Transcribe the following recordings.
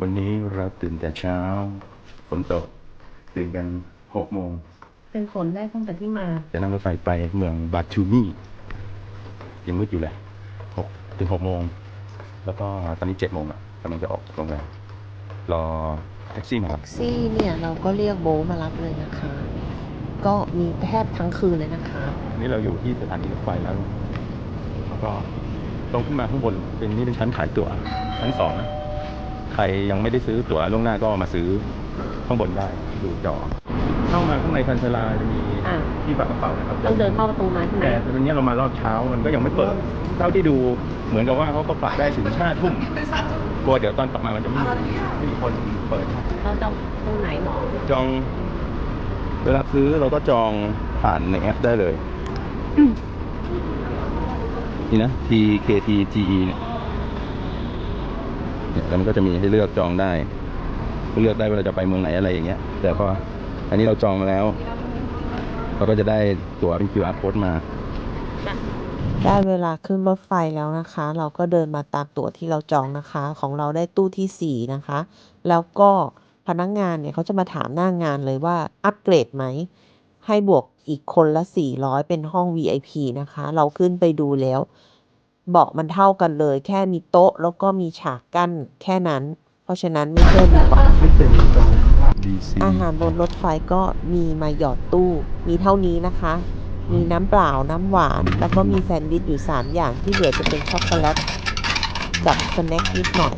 วันนี้เราตื่นแต่เช้าฝนตกตื่นกันหกโมง เป็นฝนแรกตั้งแต่ที่มา จะนั่งรถไฟไปเมืองบาทูมียังมืดอยู่เลยหกถึงหกโมง แล้วก็ตอนนี้เจ็ดโมงอะกำลังจะออกโรงแรมรอแท็กซี่มารับซี่เนี่ยเราก็เรียกโบทมารับเลยนะคะ ก็มีแทบทั้งคืนเลยนะคะอันนี้เราอยู่ที่สถานีรถไฟแล้ว แล้วก็ตรงขึ้นมาข้างบนเป็นนี่เป็นชั้นขายตั๋วชั้นสองนะ ใครยังไม่ได้ซื้อตั๋วล่วงหน้าก็มาซื้อข้างบนได้ดูจอ เข้ามาข้างในพันชลาจะมีอ่า ที่ฝากกระเป๋านะครับต้องเดินเข้าประตูมาใช่ไหมแต่ตอนนี้เรามารอบเช้ามันก็ยังไม่เปิดเท่าที่ดูเหมือนกับว่าเขาก็ฝากได้ถึงห้าทุ่มกลัวเดี๋ยวตอนกลับมามันจะไม่มีไม่มีคนเปิด เราจะตรงไหนหมอจองเวลาซื้อเราก็จองผ่านในแอปได้เลย นี่นะ T K T G E เนี่ย เนี่ยแล้วมันก็จะมีให้เลือกจองได้ เลือกได้ว่าเราจะไปเมืองไหนอะไรอย่างเงี้ย แต่พออันนี้เราจองแล้วเราก็จะได้ตั๋วเป็น QR code มา ได้เวลาขึ้นรถไฟแล้วนะคะ เราก็เดินมาตามตั๋วที่เราจองนะคะ ของเราได้ตู้ที่สี่นะคะ แล้วก็พนักงานเนี่ยเขาจะมาถามหน้างานเลยว่าอัปเกรดไหม ให้บวกอีกคนละ 400 เป็นห้อง VIP นะคะ เราขึ้นไปดูแล้ว เบาะมันเท่ากันเลย แค่มีโต๊ะแล้วก็มีฉากกั้นแค่นั้น เพราะฉะนั้นไม่เพิ่มดีกว่า ไม่เต็มตรง DC อาหารบนรถไฟก็มีมาหยอดตู้ มีเท่านี้นะคะ มีน้ำเปล่าน้ำหวาน แล้วก็มีแซนด์วิชอยู่ 3 อย่างที่เหลือจะเป็นช็อกโกแลตกับสแน็คนิดหน่อย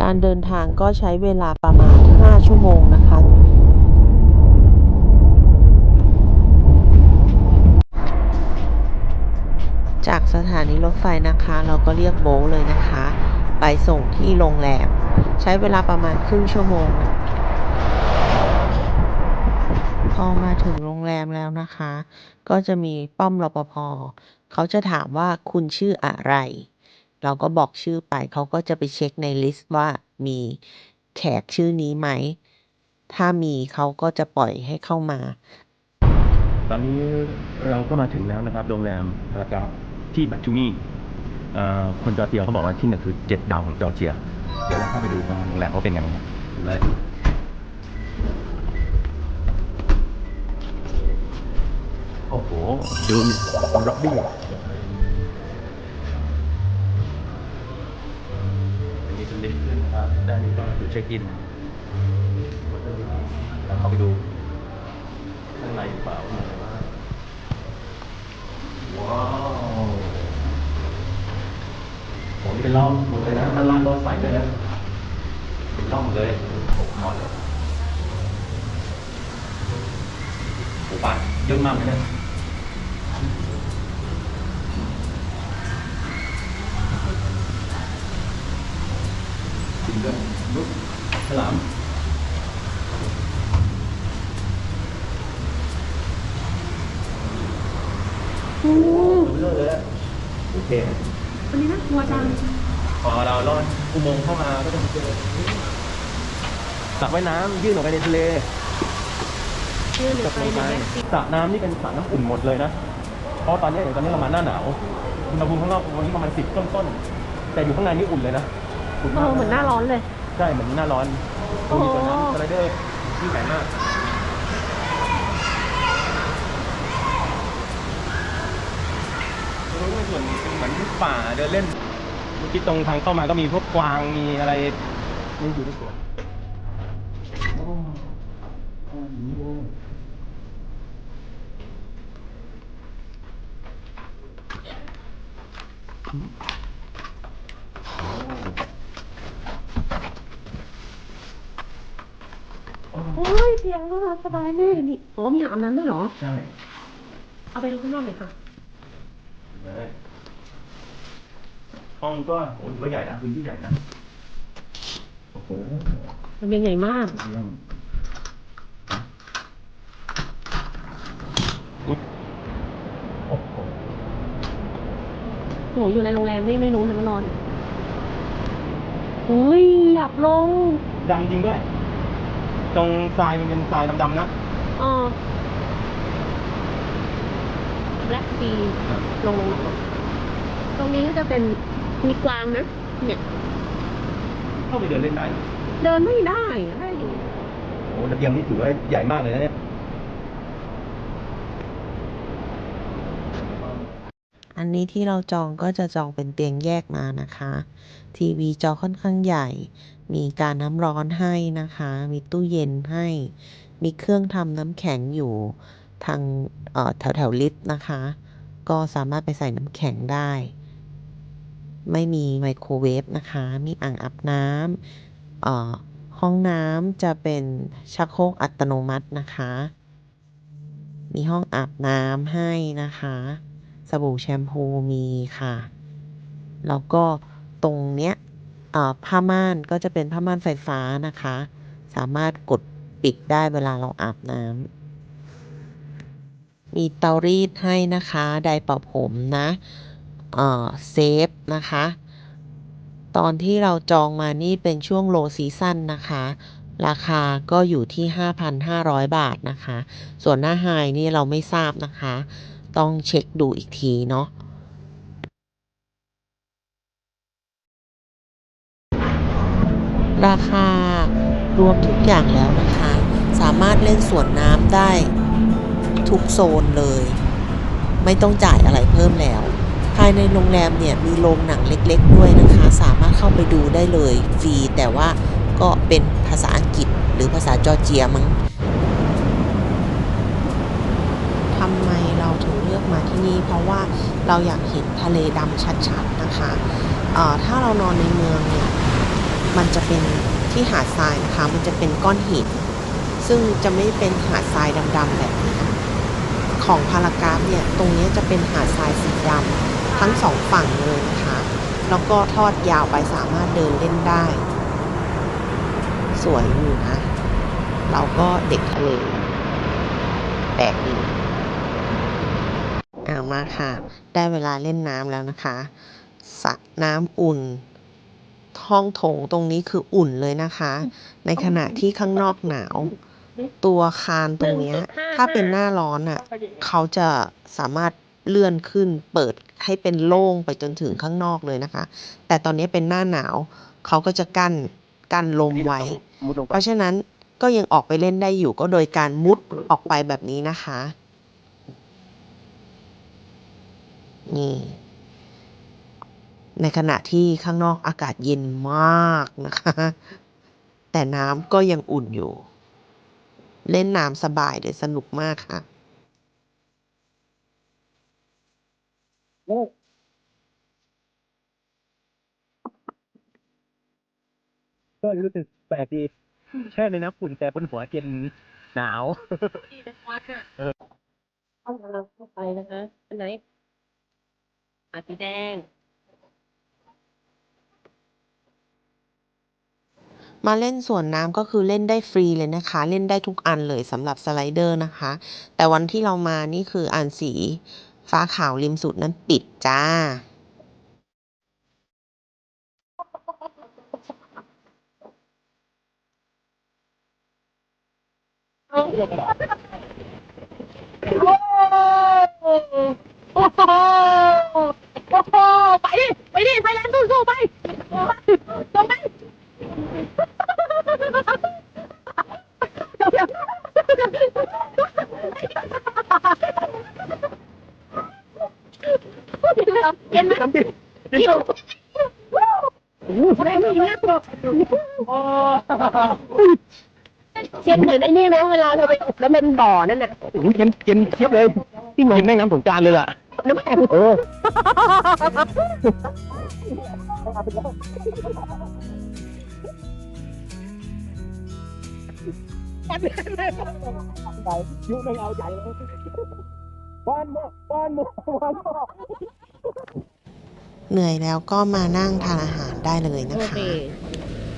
การเดินทางก็ใช้เวลาประมาณ 5 ชั่วโมงนะคะ จาก สถานีรถไฟนะคะ เราก็เรียกโบทเลยนะคะ ไปส่งที่โรงแรม ใช้เวลาประมาณครึ่งชั่วโมง พอมาถึงโรงแรมแล้วนะคะ ก็จะมีป้อมรปภเขาจะถามว่าคุณชื่ออะไร เราก็บอกชื่อไปเขาก็จะไปเช็คในลิสต์ว่ามีแขกชื่อนี้ไหม ถ้ามีเขาก็จะปล่อยให้เข้ามา ตอนนี้เราก็มาถึงแล้วนะครับ โรงแรมพารากา ที่บัตจูมีเอ่อคนจอร์เจียเขาบอกว่าที่เนี่ยคือเจ็ดดาวของจอร์เจียเดี๋ยวเราเข้าไปดูว่าโรงแรมเขาเป็นยังไงเลยโอ้โหดูร็อบบี้อันนี้เป็นลิฟต์ขึ้นนะครับด้านนี้ก็คือเช็คอินเราเข้าไปดูข้างในเปล่าอะไรบ้างว้าว ผมเป็นร่องหมดเลยนะด้านล่างก็ใสเลยนะเป็นร่องเลยผมนอนเลยโอ้ปากเยอะมากเลยนะจริงด้วยนุ๊กฉลามเลิกเลยโอเค วันนี้น่ากลัวจังพอเราลอดอุโมงค์เข้ามาก็จะเจอสระว่ายน้ำยื่นออกไปในทะเลชื่อหรือกับไปลงในไปแม็กซี่สระน้ำนี่เป็นสระน้ำอุ่นหมดเลยนะ เพราะตอนนี้อย่างตอนนี้เรามาหน้าหนาวอุณหภูมิข้างนอกวันนี้ประมาณสิบต้นๆแต่อยู่ข้างในนี่อุ่นเลยนะอุ่นเอมากอเหมือนหน้าร้อนเลย ใช่เหมือนหน้าร้อนโอ้มีตัวน้ำสไลเดอร์ที่ใหญ่มากตรงนี้เป็นส่วนเป็นเหมือนป่า เดินเล่นเมื่อกี้ตรงทางเข้ามาก็มีพวกกวางมีอะไรนี่อยู่ในสวนโอ้โอ้อย่างนี้เลยโอ้โอ้ยเตียงก็สบายแน่นี่โอ้มีอาบน้ำด้วยเหรอ ใช่ เอาไปดูข้างนอกเลยค่ะ เลย ห้องก็โอ้ถือว่าใหญ่นะพื้นที่ใหญ่นะโอ้โหมันเป็นใหญ่มากเยี่ยมอุ๊ยโอ้โหโหอยู่ในโรงแรมนี่ไม่รู้เลยว่านอนโอ้ยหลับลงดังจริงด้วย ตรงทรายมันเป็นทรายดำๆนะอ๋อแบล็คซีลงลงลงตรงนี้ก็จะเป็น มีกวางนะ เนี่ย เข้าไปเดินเล่นได้เดินไม่ได้ให้โอ้ระเบียงนี่ถือว่าใหญ่มากเลยนะเนี่ย อันนี้ที่เราจองก็จะจองเป็นเตียงแยกมานะคะ ทีวีจอค่อนข้างใหญ่ มีการน้ำร้อนให้นะคะ มีตู้เย็นให้ มีเครื่องทำน้ำแข็งอยู่ทางเอ่อแถวแถวลิฟต์นะคะ ก็สามารถไปใส่น้ำแข็งได้ ไม่มีไมโครเวฟนะคะ มีอ่างอาบน้ำเอ่อห้องน้ำจะเป็นชักโครกอัตโนมัตินะคะ มีห้องอาบน้ำให้นะคะ สบู่แชมพูมีค่ะ แล้วก็ตรงเนี้ยเอ่อผ้าม่านก็จะเป็นผ้าม่านไฟฟ้านะคะ สามารถกดปิดได้เวลาเราอาบน้ำมีเตารีดให้นะคะ ไดร์เป่าผมนะ เอ่อเซฟนะคะ ตอนที่เราจองมานี่เป็นช่วงโลซีซั่นนะคะ ราคาก็อยู่ที่ 5,500 บาทนะคะ ส่วนหน้าไฮนี่เราไม่ทราบนะคะ ต้องเช็คดูอีกทีเนาะราคารวมทุกอย่างแล้วนะคะ สามารถเล่นสวนน้ำได้ทุกโซนเลย ไม่ต้องจ่ายอะไรเพิ่มแล้วายในโรงแรมเนี่ยมีโรงหนังเล็กๆด้วยนะคะ สามารถเข้าไปดูได้เลยฟรีแต่ว่าก็เป็นภาษาอังกฤษหรือภาษาจอร์เจียมั้งทำไมเราถึงเลือกมาที่นี่ เพราะว่าเราอยากเห็นทะเลดำชัดๆนะคะถ้าเรานอนในเมืองเนี่ยมันจะเป็นที่หาดทรายนะคะ มันจะเป็นก้อนหิน ซึ่งจะไม่เป็นหาดทรายดำๆแบบนี้ของพารากราฟเนี่ย ตรงนี้จะเป็นหาดทรายสีดำ ทั้งสองฝั่งเลยนะคะแล้วก็ทอดยาวไปสามารถเดินเล่นได้ สวยอยู่นะ เราก็เด็กทะเลแปลกดีเอามาค่ะ ได้เวลาเล่นน้ำแล้วนะคะสระน้ำอุ่นห้องโถงตรงนี้คืออุ่นเลยนะคะ ในขณะที่ข้างนอกหนาว ตัวคานตรงนี้ถ้าเป็นหน้าร้อนอะ เขาจะสามารถ เลื่อนขึ้นเปิดให้เป็นโล่งไปจนถึงข้างนอกเลยนะคะ แต่ตอนนี้เป็นหน้าหนาวเขาก็จะกั้นกั้นลมไว้มุดลงเพไปราะฉะนั้นก็ยังออกไปเล่นได้อยู่ก็โดยการมุดออกไปแบบนี้นะคะ นี่ในขณะที่ข้างนอกอากาศเย็นมากนะคะ แต่น้ำก็ยังอุ่นอยู่ เล่นน้ำสบายเลยสนุกมากค่ะ ก็รู้สึกแปลกดี แช่ในน้ำอุ่นแต่บนหัวเย็นหนาวเอาเราเข้าไปนะคะอันไหนอาสีแดง มาเล่นสวนน้ำก็คือเล่นได้ฟรีเลยนะคะ เล่นได้ทุกอันเลยสำหรับสไลเดอร์นะคะ แต่วันที่เรามานี่คืออันสี ฟ้าขาวริมสุดนั้นปิดจ้า โอ้โหโอ้โหไปดิ ไปดิ ไปแล้วสู้ๆไปลงไป เย็นไหมเดี๋ยวโอ้โหแรงมากเลยเย็นเหมือนไอ้นี่ไหมเวลาเราไปอบแล้วเป็นบ่อนั่นน่ะโอ้ยเย็นเย็นเทียบเลยที่เหมือนแม่งน้ำสงกรารเลยล่ะ น้ำแข็งเออยุไม่เอาใหญ่เลยบ้านหมอบ้านหมอบ้านหมอ เหนื่อยแล้วก็มานั่งทานอาหารได้เลยนะโอคะ เค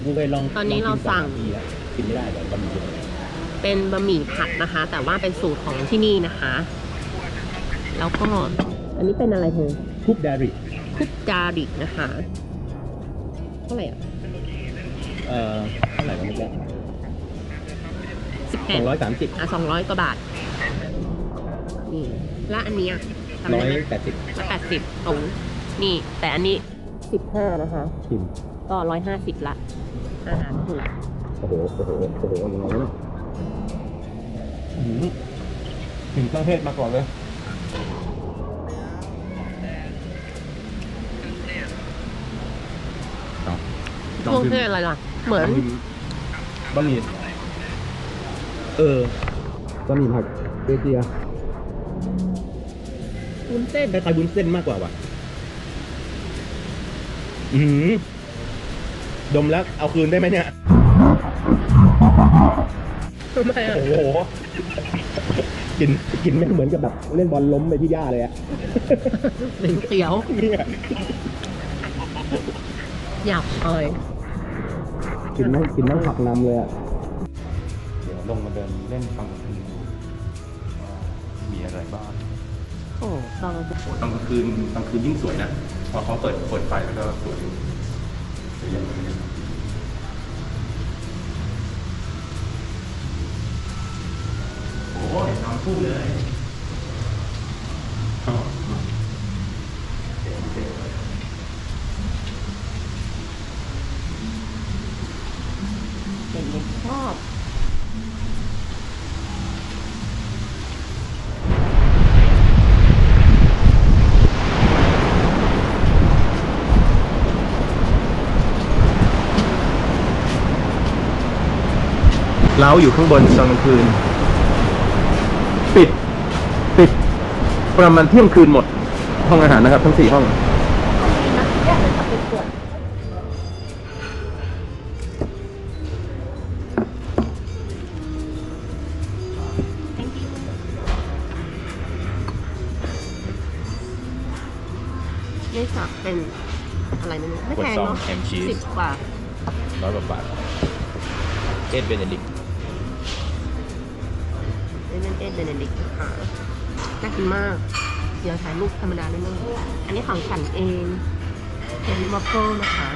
มึงไปลองตอนนี้เราสั่ง กินไม่ได้เดี๋ยวตำรวจเป็นบะหมี่ผัดนะคะ แต่ว่าเป็นสูตรของที่นี่นะคะ แล้วก็อันนี้เป็นอะไรเธอคุปดาริคุปจาริกนะคะเท่าไหร่อะเอ่อเท่าไหร่วะเมื่อกี้สิบแปสอดงร้อยสามสิบอะสองร้อยกว่าบาทนี่และอันเนี้ยทำร้อได้ยไหมแปดสิบละแปดสิบตรงนี่ แต่อันนี้สิบห้านะคะกินก็ร้อยห้าสิบละ อาหารถูกโอ้โหโอ้โหโอ้โหยังไงเนี่ยถึงเครื่องเทศมาก่อนเลยเครื่องเทศอะไรล่ะ เหมือน บะหมี่เออบะหมี่ผักเอเจียวุ้ นเส้นคล้ายๆวุ้นเส้นมากกว่าว่ะอือหือดมแล้วเอาคืนได้ไหมเนี่ยทำไมอะโอ้โหกินกินไม่งเหมือนกับแบบเล่นบอลล้มไปที่หญ้าเลยอะเหม็นเขียวเนี่ยหยาบเลยกินไม่งกินไม่งผักนำเลยอะเดี๋ยวลงมาเดินเล่นฟัง โอ้ตอนตอนกลางคืนกลางคืนยิ่งสวยนะพอเขาเปิดเปิดไฟแล้วก็สวยสวยอย่างนี้โอ้ยนอนคู่เลยเด็กๆชอบ เราอยู่ข้างบนตอนกลางคืน ปิด ปิด ประมาณเที่ยงคืนหมด ห้องอาหารนะครับ ทั้งสี่ห้องแยกเป็นสัดเป็นส่วนนี่สักเป็นอะไรไม่รู้ไม่แพงเนาะแฮมชีส สิบบาทร้อยกว่าบาทเอ็ดเบนเดดิกนี่ เป็นเอ็ดเนเดดิกค่ะน่ากินมาก เดี๋ยวถ่ายรูปธรรมดาได้เลยอันนี้ของฉันเองเป็นวัฟเฟิลนะคะ